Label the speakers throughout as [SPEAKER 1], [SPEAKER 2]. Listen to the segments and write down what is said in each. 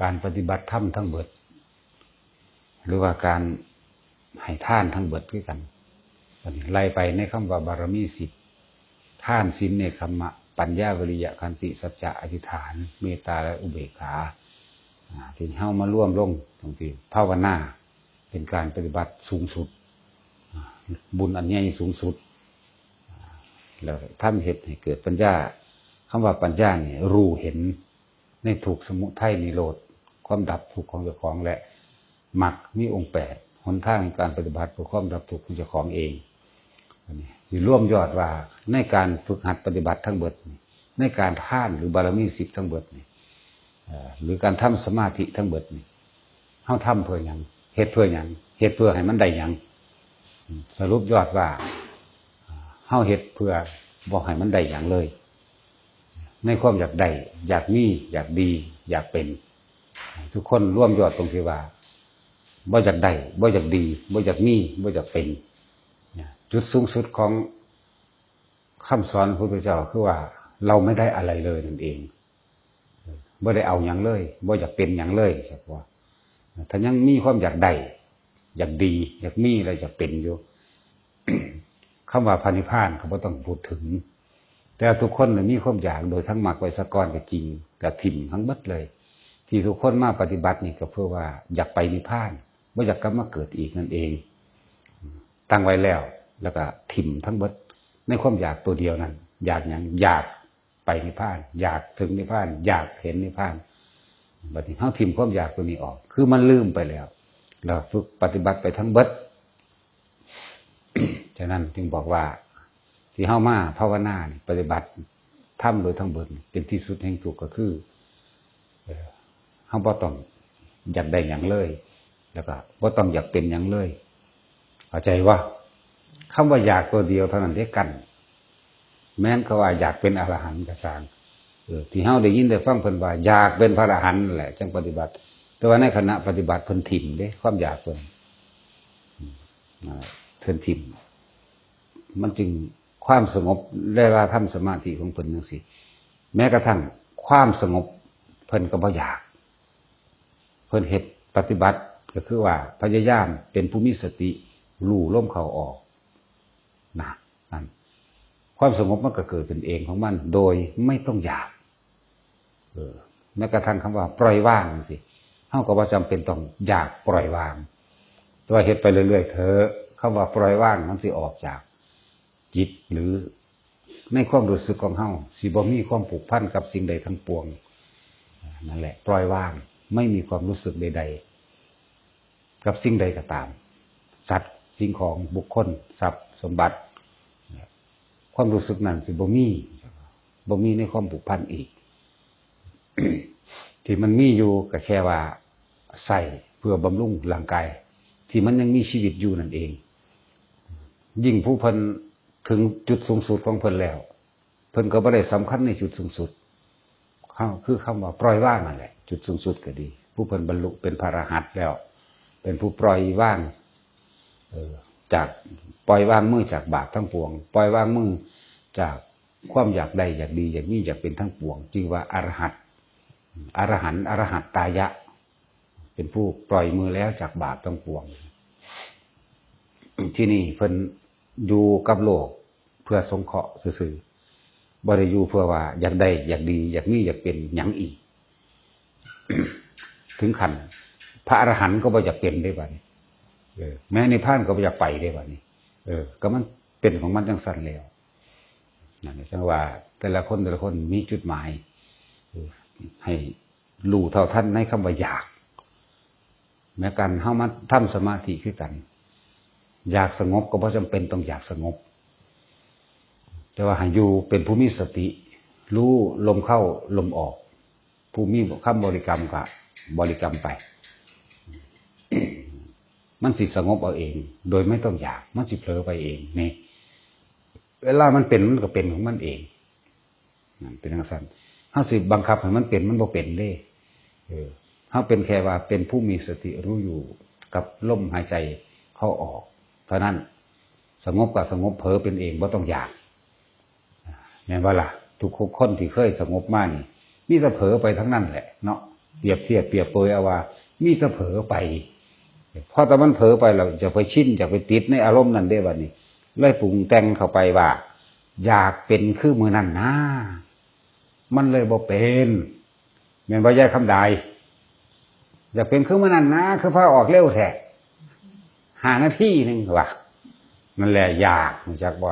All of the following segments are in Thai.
[SPEAKER 1] การปฏิบัติธรรมทั้งเบิด หรือว่าการให้ท่านทั้งเบิดด้วยกันไล่ไปในคำว่าบารมีสิบท่านสินในคำมะปัญญาวิริยะคันติสัจจะอธิษฐาน เมตตาและอุเบกขาที่เข้ามาร่วมลงตรงที่ภาวนาเป็นการปฏิบัติสูงสุด บุญอันใหญ่สูงสุดแล้วทำเหตุให้เกิดปัญญาคำว่าปัญญาเนี่ยรู้เห็น ในถูกสมุทัยนิโรธความดับทุกของเจ้าของและมรรคมีองค์แปดหนทางในการปฏิบัติเพื่อความดับทุกของเจ้าของเองนนี้สิร่วมยอดว่าในการฝึกหัดปฏิบัติทั้งเบิดนี่ในการท่านหรือบารมีสิบทั้งเบิดนี่หรือการทำสมาธิทั้งเบิดนี่เฮาทำเพื่อหยังเหตุเพื่อหยังเหตุเพื่อให้มันได้หยังสรุปยอดว่าเอ่อเฮาเหตุเพื่อบ่ให้มันได้หยังเลย ในความอยากได้อยากมีอยากดี อยากเป็น ทุกคนร่วมยอดตรงที่ว่าบ่อยากได้บ่อยากดีบ่อยากมีบ่อยากเป็นจุดสูงสุดของคำสอนพระพุทธเจ้าคือว่า เราไม่ได้อะไรเลยนั่นเองไม่ได้เอาอย่างเลยไม่อยากเป็นอย่างเลยครับว่าถ้ายังมีความอยากได้อยากดี อยากมีอะไรอยากเป็นอยู่คำว่าพานิพานเขาต้องพูดถึง แต่ทุกคนมีความอยากโดยทั้งมรรคไวยสกอรก็จริงกับถิ่มทั้งหมดเลย ที่ทุกคนมาปฏิบัตินี่ก็เพื่อว่าอยากไปนิพพานไม่อยากกลับมาเกิดอีกนั่นเอง ตั้งไว้แล้ว แล้วก็ถิ่มทั้งเบิดในความอยากตัวเดียวนั้น อยากอย่างอยากไปนิพพาน อยากถึงนิพพาน อยากเห็นนิพพานบัดนี้เขาถิ่มความอยากตัวนี้ออก คือมันลืมไปแล้วเราฝึกปฏิบัติไปทั้งเบิดฉะนั้นจึงบอกว่า ที่เข้ามาภาวนานี่ปฏิบัติทำโดยทั้งเบิดนี่เป็นที่สุดแห่งทุกข์ก็คือเอ่อเขาบ่ต้องอยากได้อย่างเลย แล้วก็บ่ต้องอยากเป็นอย่างเลยเข้าใจว่าคำว่าอยากตัวเดียวเท่านั้นได้กัน แม้นเขาว่าอยากเป็นอรหันต์ก็สางเออที่เฮาได้ยินได้ฟังเพิ่นว่าอยากเป็นพระอรหันต์แหละจังปฏิบัติ แต่ว่าในขณะปฏิบัติเพิ่นถิ่มเด้ ความอยากเพิ่นอืมนั่นแหละเพิ่นถิ่มมันจึง ความสงบได้ว่าทำสมาธิของเพิ่นจังซี่แม้กระทั่งความสงบเพิ่นก็บ่อยาก เพิ่นเฮ็ดปฏิบัติก็คือว่าพยายามเป็นผู้มีสติรู้ล่มเขาออกนะนั่นความสงบมันก็เกิดเป็นเองของมัน โดยไม่ต้องอยาก เออแม้กระทั่งคำว่า ปล่อยว่างสิเฮาก็ว่าจำเป็นต้องอยากปล่อยวางแตัวาเฮ็ดไปเรื่อยๆเถอะคำว่าปล่อยว่างมันสิออกจาก จิตหรือในความรู้สึกของเฮาสิบ่มีความผูกพันกับสิ่งใดทั้งปวงนั่นแหละ ปล่อยว่าง ไม่มีความรู้สึกใด ๆ กับสิ่งใดก็ตาม สัตว์สิ่งของบุคคลทรัพย์สมบัติ ความรู้สึกนั้นสิบ่มีบ่มีในความผูกพันอีก ที่มันมีอยู่ก็แค่ว่าใส่เพื่อบำรุงร่างกาย ที่มันยังมีชีวิตอยู่นั่นเอง ยิ่งผู้พิ่น ถึงจุดสูงสุดของเพิ่นแล้ว เพิ่นก็บ่ได้สำคัญในจุดสูงสุดคือคำว่าปล่อยว่างนั่นแหละ จุดสูงสุดก็ดี ผู้เพิ่นบรรลุเป็นพระอรหันต์แล้ว เป็นผู้ปล่อยว่างจากปล่อยว่างมือจากบาปทั้งปวง ปล่อยว่างมือจากความอยากได้อยากดีอยากมีอยากเป็นทั้งปวงจึงว่าอรหัตอรหันต์อรหัตตายะ เป็นผู้ปล่อยมือแล้วจากบาปทั้งปวง ที่นี่เพิ่น อยู่กับโลกเพื่อสงเคราะห์ซื่อๆบริยูเพื่อว่าอยากได้อยากดี อยากมีอยากเป็นหยังอีก ถึงขันพระอรหันต์ก็บ่อยากเป็นได้บ้านี้แม้ในพานก็บ่อยากไปได้บ้านี้เออ ก็มันเป็นของมันจังสันแล้วนั่นจังว่า แต่ละคนแต่ละคนมีจุดหมายให้รู้เท่าท่านในคำว่าอยาก แม้กันเข้ามาทำสมาธิคือกัน อยากสงบก็เพราะจำเป็นต้องอยากสงบ แต่ว่าห้อยู่เป็นผู้มีสติ รู้ลมเข้าลมออก ผู้มีคำบริกรรมก็บริกรรมไป มันสิสงบเอาเอง โดยไม่ต้องอยาก มันสิเผลอไปเองนี่เวลามันเป็นมันก็เป็นของมันเองเป็นอย่างนั้นถ้าสิบังคับให้มันเป็นมันบ่เป็นเด้เออถ้าเป็นแค่ว่าเป็นผู้มีสติรู้อยู่กับลมหายใจเข้าออก ท่านั้นสงบกับสงบเผลอเป็นเองบ่ต้องอยากแม่นว่าล่ะ ทุกคนที่เคยสงบมานี่นี่จะเผลอไปทั้งนั้นแหละเนาะเปรียบเทียบเปรียบเปยเอาว่า มีแต่เผลอไปพอแต่มันเผลอไปเราจะไปชินจะไปติดในอารมณ์นั้นได้บัดนี้เลยปรุงแต่งเข้าไปว่า อยากเป็นคือมือนั่นนะมันเลยบ่เป็นแม่นบ่ยายคำใดอยากเป็นคือมือนั่นนะคือพาออกเร็วแท้ หานาทีหนึ่งว่ะนั่นแหละอยากรู้จักบ่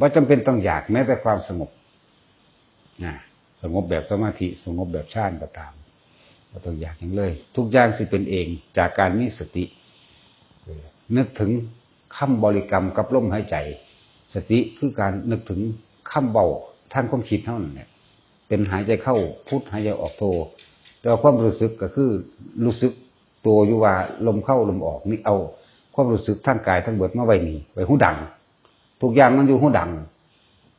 [SPEAKER 1] ว่าจำเป็นต้องอยากแม้แต่ความสงบนะสงบแบบสมาธิสงบแบบฌานก็ตามก็ต้องอยากอย่างเลย ทุกอย่างสิเป็นเอง จากการมีสตินึกถึงคำบริกรรมกับลมหายใจ สติคือการนึกถึงคำเบาท่างความคิดเท่านั้นเนี่ยเป็นหายใจเข้าพุทหายใจออกโทแต่ว่าความรู้สึกก็คือรู้สึก ตัวอยู่ว่าลมเข้าลมออกนี่เอาความรู้สึกทางกายทั้งเบิดมาไว้นี่ไว้หูดัง ทุกอย่างมันอยู่หูดัง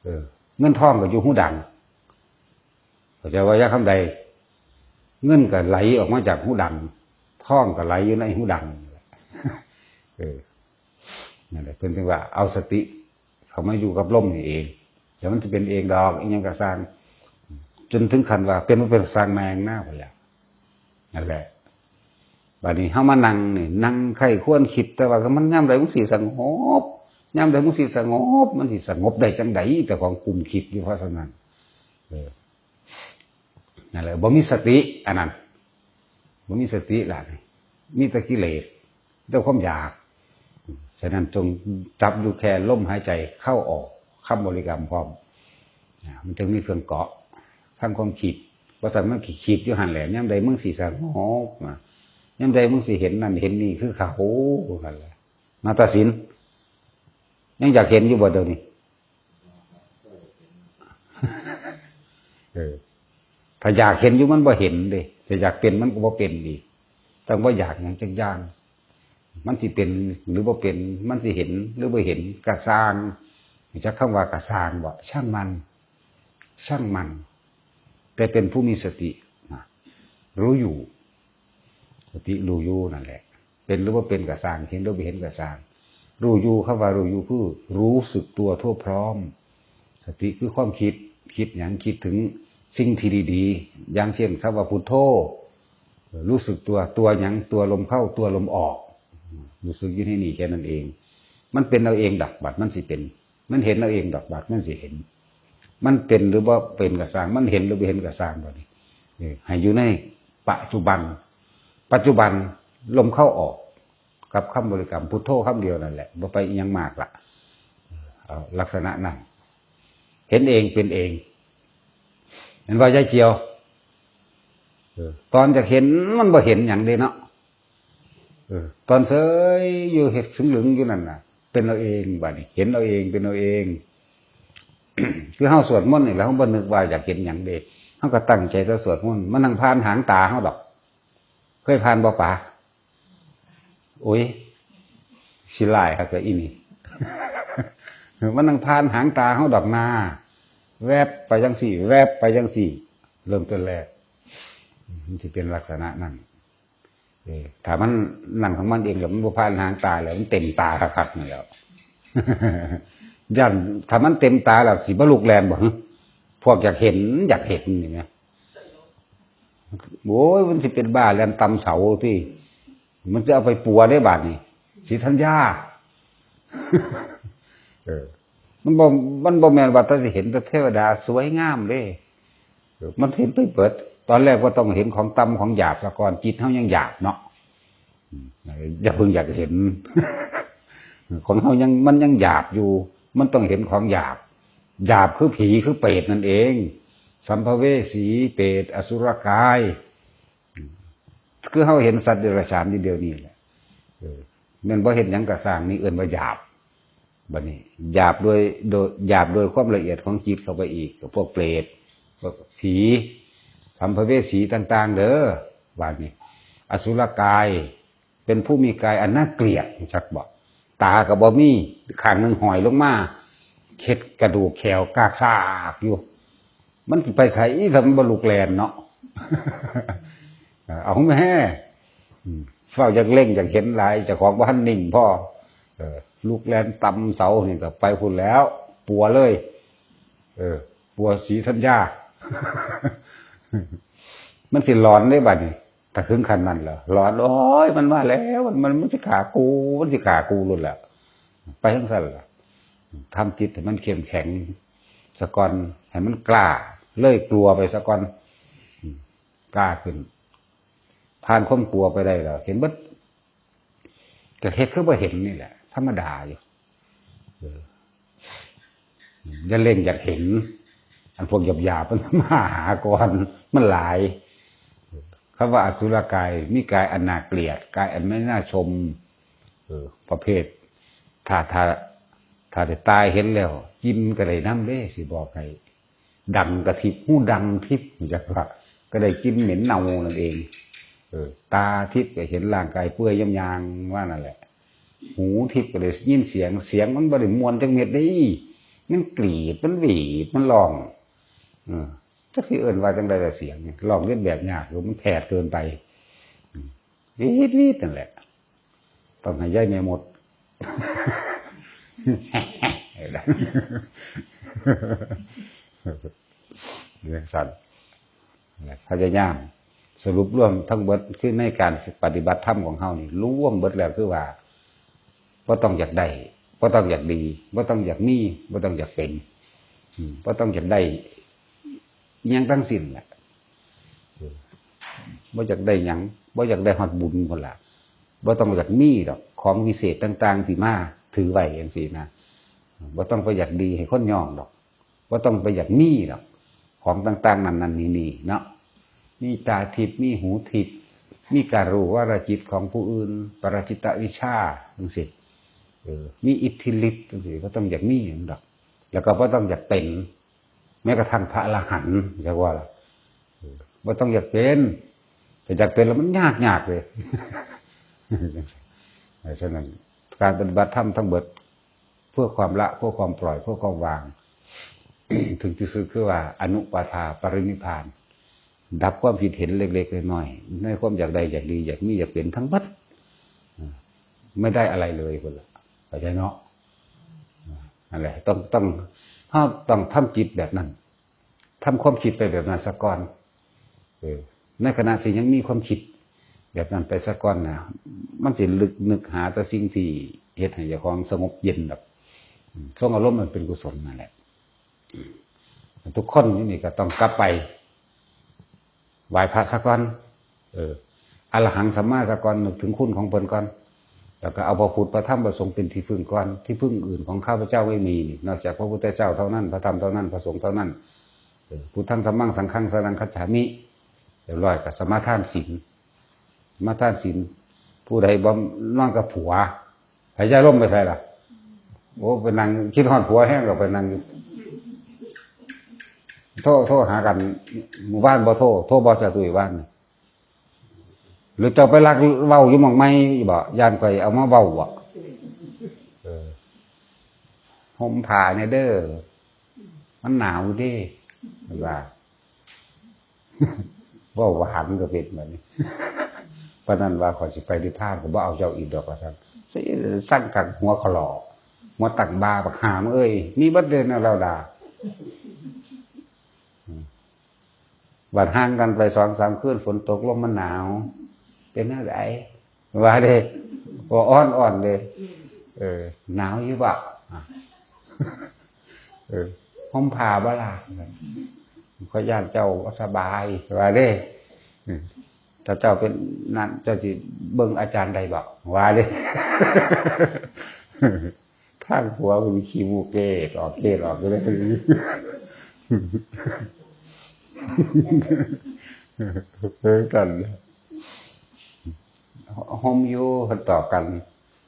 [SPEAKER 1] เออ เงินทองก็อยู่หูดังเข้าใจว่ายาคำใด เงินก็ไหลออกมาจากหูดังทองก็ไหลอยู่ในหูดังเออนั่นแหละเป็นถึงว่าเอาสติ เขามาอยู่กับลมนี่เองเดี๋ยวมันจะเป็นเองดอกอีกยังกระสร้างจนถึงขันว่าเป็นมันเป็นสร้างแมงหน้าไปแล้วนั่นแหละ บัดนี้เฮามานั่งนี่นั่งไข้ควรคิด แต่ว่ามันย่ำใดมันสิสงบย่ำใดมันสิสงบ มันสิสงบได้จังใดแต่ของกลุ่มคิดอยู่เพราะฉะนั้นนั่นแหละบ่มีสติอันนั้นบ่มีสติล่ะมีแต่กิเลสแต่ความอยากฉะนั้นจงจับอยู่แค่ลมหายใจเข้าออกคำบริกรรมพร้อมมันจึงมีเครื่องเกาะทั้งความคิดว่าแต่มันคิดอยู่หันแหละย่ำใดมึงสีสงบมา ย่ำใดมึงสิเห็นนั่นเห็นนี่คือเขากันละนาตาสินยังอยากเห็นอยู่บ่เดี๋ยวนี้เออถ้าอยากเห็นอยู่มันบ่เห็นเลยจะอยากเป็นมันก็บ่เป็นอีกแต่ว่าอยากอย่างจังย่างมันสิเป็นหรือบ่เป็น มันสิเห็น หรือบ่เห็นกระซางจะคำว่ากระซางบ่ช่างมัน ช่างมัน แต่เป็นผู้มีสติรู้อยู่ สติรู้อยู่นั่นแหละ เป็นหรือว่าเป็นกระซางเห็นหรือไม่เห็นกระซางรู้อยู่คำว่ารู้อยู่คือรู้สึกตัวทั่วพร้อม สติคือความคิดคิดอย่างคิดถึงสิ่งที่ดีๆ อย่างเช่นคำว่าพุทโธรู้สึกตัวตัวอย่างตัวลมเข้าตัวลมออก รู้สึกอยู่ที่นี่แค่นั้นเอง มันเป็นเราเองดักบัดมันสิเป็น มันเห็นเราเองดักบัดมันสิเห็น มันเป็นหรือว่าเป็นกระสางมันเห็นหรือไม่เห็นกระสางบ่นี้ให้อยู่ในปัจจุบัน ปัจจุบันลมเข้าออก กับคำบริกรรมพุทโธคำเดียวนั่นแหละบ่ไปยังมากละลักษณะนั้นเห็นเองเป็นเองเห็นว่าใจเจียวตอนจะเห็นมันบ่เห็นอย่างเดีเนาะตอนเสยอยู่เห็ดถึงหลึงอยู่นั่นน่ะ เป็นเราเองบ่นี้เห็นเราเองเป็นเราเองคือเฮาสวดมนต์นี่แล้วเฮาบ่นึกว่าอยากเห็นอย่างเดีเฮาก็ตั้งใจจะสวดมนต์มันนั่งผ่านหางตาเฮาดอก เคยผ่านบ่ป่าโอ้ยสิลายครับก็อีนี่มันนั่งผ่านหางตาเฮาดอกนาแวบไปจังสี่ แวบไปจังสี่ เริ่มต้นแรกมันจะเป็นลักษณะนั้นเออถ้ามันนั่งของมันเองแล้วมันบุพานหางตาแล้วมันเต็มตาคักๆนี่แล้วยันถามันเต็มตาแล้วสีบลุกแลนบ่พวกอยากเห็น อยากเห็นนี่ไงเงี้ย โอ้ยมันสิเป็นบ้าแลนตำเสาที่ มันจะเอาไปปัวได้บาทนี่สีทัญญาเออ มันบ่มันบ่แมนว่าถ้าสิเห็นแต่เทวดาสวยงามเลยมันเห็นไปเปิด ตอนแรกก็ต้องเห็นของตำของหยาบก่อนจิตเขายังหยาบเนาะอย่าเพิ่งอยากเห็น ของเขายังมันยังหยาบอยู่ มันต้องเห็นของหยาบหยาบคือผีคือเปรตนั่นเอง สัมภเวสีเปรตอสุรกาย คือเขาเห็นสัตว์เดรัจฉานเดียวนี้แหละมันบ่เห็นยังกระสร้างนี่เอื่นว่าหยาบบันนี้หยาบโดยโดยหยาบโดยความละเอียดของจิตเข้าไปอีกกับพวกเปรตพวกผีสัมภเวสีต่าง ๆ เด้อว่านี้ อสุรกาย เป็นผู้มีกายอันน่าเกลียดชักบอกตากับบอมี่ขางหนึ่งหอยลงมาเข็ดกระดูกแขวกากซากอยู่ มันไปใส่ทำบลุกแลนเนาะเอาแม่เฝ้าอยากเล่งอยากเห็นลายจะของบ้านนิ่งพ่อลูกแลนตำเสาเนี่ยก็ไปพุ่นแล้ว ปัวเลย เออ ปัวสีทัญญา มันสิร้อนได้บัดนี้แต่ถึงขันนั้นเหรอร้อนโอ้ยมันมาแล้ว มันมันมันสิขากู มันสิขากูรุนแล้วไปทั้งสั้นเหรอทำจิตให้มันเข้มแข็ง สะกอนให้มันกล้า เลิกกลัวไปสะกอนกล้าขึ้นผ่านความกลัวไปได้แล้วเห็นบัดแต่เฮ็ดคือบ่เห็นนี่แหละ ธรรมดาอยู่อย่าเล่งอยากเห็น อันพวกหยาบๆมันมาหาก่อนมันหลายคำว่าอสุรกายมีกายอันน่าเกลียดกายอันไม่น่าชม เออ ประเภทถ้าถ้า ถ้าจะตายเห็นแล้ว กินก็ได้น้ำเด้สิบอกให้ดังกระทิบหูดังทิพย์จักว่าก็ได้กินเหม็นเน่านั่นเอง เออ ตาทิพย์ก็เห็นร่างกายเปื่อยย่ำยางว่านั่นแหละ หูทิพย์ก็เลยยินเสียงเสียงมันบริมวนจังเม็ดได้มันกรีดมันหวีดมันลอง เออจักสิเอินว่าจังใดแต่เสียงลองเล่นแบบยากหรือมันแผดเกินไปวีดวีดนั่นแหละต้องให้ย่ายแม่หมด เรื่องสัตว์พยายามสรุปรวมทั้งเบิดคือในการปฏิบัติธรรมของเฮานี่ร่วมเบิดแล้วคือว่าบ่ต้องอยากได้บ่ต้องอยากดีบ่ต้องอยากมีบ่ต้องอยากเป็นอืมบ่ต้องอยากได้ยังทั้งสิ้นแหละเออบ่อยากได้ยังบ่อยากได้ฮอดบุญพุ่นละบ่ต้องอยากมีดอก ของวิเศษต่าง ๆที่มา ถือไว้จังซี่นะบ่าต้องไปอยากดีให้คนย่องดอกบ่าต้องไปอยากมีดอก ของต่าง ๆนั่นๆนี่ๆเนาะมีตาทิพย์มีหูทิพย์มีการรู้ว่าระจิตของผู้อื่น ปรจิตวิชาทั้งสิ้นเออมีอิทธิฤทธิ์ทั้งสิ้นก็ต้องอยากมีอย่างดอก แล้วก็บ่าต้องอยากเป็น แม้กระทั่งพระอรหันต์เรียกว่าอะไรบ่ต้องอยากเป็นแต่อยากเป็นแล้วมันยากยากเลยฉะนั้น การปฏิบัติธรรมทั้งเบิด เพื่อความละเพื่อความปล่อยเพื่อความวาง ถึงที่สุดคือว่า อนุปาทาปรินิพาน ดับความผิดเห็นเล็กๆน้อยๆในความอยากใดอยากดีอยากมีอยากเป็นทั้งหมดไม่ได้อะไรเลยคนละเข้าใจเนาะอะไรต้องต้องถ้าต้องทำจิตแบบนั้นทำความคิดไปแบบนั้นสะก่อนในขณะที่ยังมีความคิด แบบนั้นไปสะก่อนนะมันสิลึกนึกหาแต่สิ่งที่เฮ็ดให้เจ้าของสงบเย็นแบบอืมทรงอารมณ์มันเป็นกุศลนั่นแหละทุกคนนี่ก็ต้องกลับไปไหว้พระสักก่อน เอออรหังสัมมาสักก่อนนึกถึงคุณของเพิ่นก่อนแล้วก็เอาพระพุทธพระธรรมพระสงฆ์เป็นที่พึ่งก่อนที่พึ่งอื่นของข้าพเจ้าไม่มี นอกจากพระพุทธเจ้าเท่านั้น พระธรรมเท่านั้นพระสงฆ์เท่านั้นพุทธังธรรมังสังฆังสรังคัจฉามิเดี๋ยวร้อยกับสมาทานศีล มาท่านศีลผู้ใดบ่นอนกับผัวหายใจร่มไปใช่ล่ะโอ้ไปนั่งคิดฮอดผัวแห้งเราไปนั่งโทษโทษหากันหมู่บ้านบ่โทษโทษบ่จะตุยบ้านหรือเจ้าไปรักเว้าอยู่มองไม่บ่ยานไปเอามาเว้าบ่ห่มผ้าเนี่ยเด้อมันหนาวดิว่าว่าหวานก็เป็นแบบนี้ ปานนั้นว่าขอสิไปดิพานก็บ่เอาเจ้าอีกดอกว่าซั่นสิสั่งกักหัวขลอหัวตักบาบักหามเอ้ยมีบัดเดินเอาเราด่าบัดห่างกันไปสองสามคืนฝนตกลมมันหนาว เป็นอะไรว่าเด้บ่อ้อนอ่อนเลยเออ หนาวอยู่บ่ะเออห้องผ่าบ่ล่ะขอย่านเจ้าสบายว่าเด้ ถ้าเจ้าเป็นนั่นเจ้าสิเบิ่งอาจารย์ใดบอกว่าเด้ทางหัวมันมีขี้มูกเกตออกเกตออกไปเลยเฮ้ยกันโฮมอยูคนต่อกัน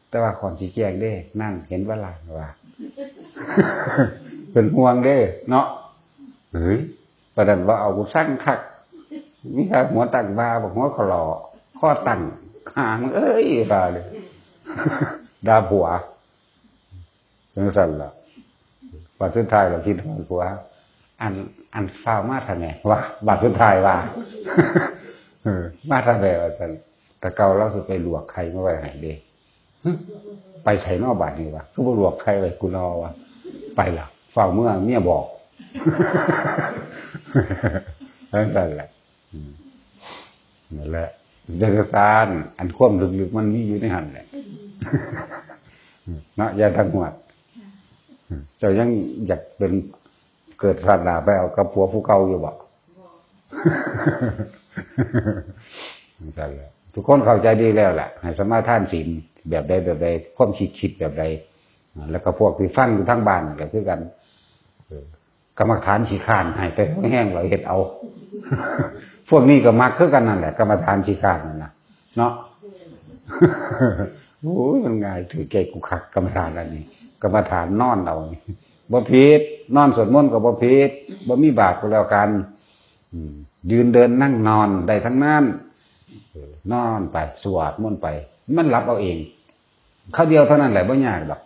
[SPEAKER 1] แต่ว่าขอนสีแจงเด้ นั่นเห็นว่าล่ะว่าเป็นห่วงเด้ เนาะเฮ้ยประเด็นว่าเอากูสั่งคัก มีใครหัวตั้งบาบอกหัวขลอข้อตั้งหางเอ้ยดาเลยดาผัวจังสั่นละบัดสุดท้ายเราคิดว่าผัว อัน อันฟ้ามาทางไหนว่าบัดสุดท้ายว่าเออมาทางไหนว่าสั่นแต่เก่าเราสุดไปหลวกใครมาไว้ไหนเด้ไปใส่นอกบาทนี่วะคือบ่ลวกใครไว้กูรอวะไปละเฝ้าเมื่อเมียบอกนั่นแหละ นั่นแหละเรื่องการอันความลึกๆมันมีอยู่ในหันแหละเนาะอย่าทั้งหัวดเจ้ายังอยากเป็นเกิดศาสนาไปเอากับผัวผู้เก่าอยู่บ่นั่นแหละทุกคนเข้าใจดีแล้วแหละให้สมาทานศีลแบบใดแบบใดความคิดคิดแบบใดอ่าแล้วก็พวกที่ฟังอยู่ทั้งบ้านก็คือกันเออกรรมฐานขี้ขานให้ไปแห้งเราเห็ดเอา พวกนี้ก็มักคือกันนั่นแหละกรรมฐานขี้ขานนั่นนะเนาะโอ้ยมันง่ายถือเกกูคักกรรมฐานอันนี้กรรมฐานนอนเอานี่บ่ผิดนอนสวดมนต์ก็บ่ผิดบ่มีบาปก็แล้วกันอืมยืนเดินนั่งนอนได้ทั้งนั้นเออนอนไปสวดมนต์ไป มันรับเอาเองเข้าวเดียวเท่านั้นแหละไม่ยากหรอก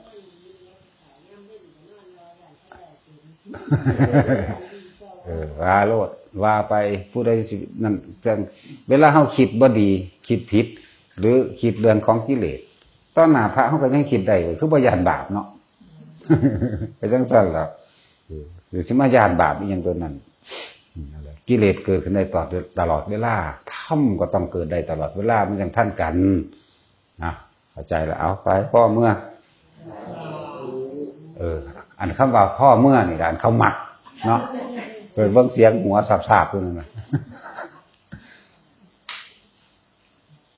[SPEAKER 1] เออว่าโลดว่าไปผู้ใดสินั่นเรื่องเวลาเขาคิดบ่ดี คิดผิด หรือคิดเรื่องของกิเลสตอนหน้าพระเขาก็ยังคิดได้คือบ่ยานบาปเนาะไปจังซั่นล่ะเอหรือสิมายานบาปอีหยังตัวนั้นกิเลสเกิดขึ้นได้ตลอดตลอดเวลาถ้ำก็ต้องเกิดได้ตลอดเวลามันยังท่านกันนะเข้าใจแล้วเอาไปพ่อเมื่อ เออ อันคำว่าพ่อเมื่อนี่ล่ะอันเขาหมักเนาะ เปิดเบิ่งเสียงหัวสับๆตัวนั้นนะ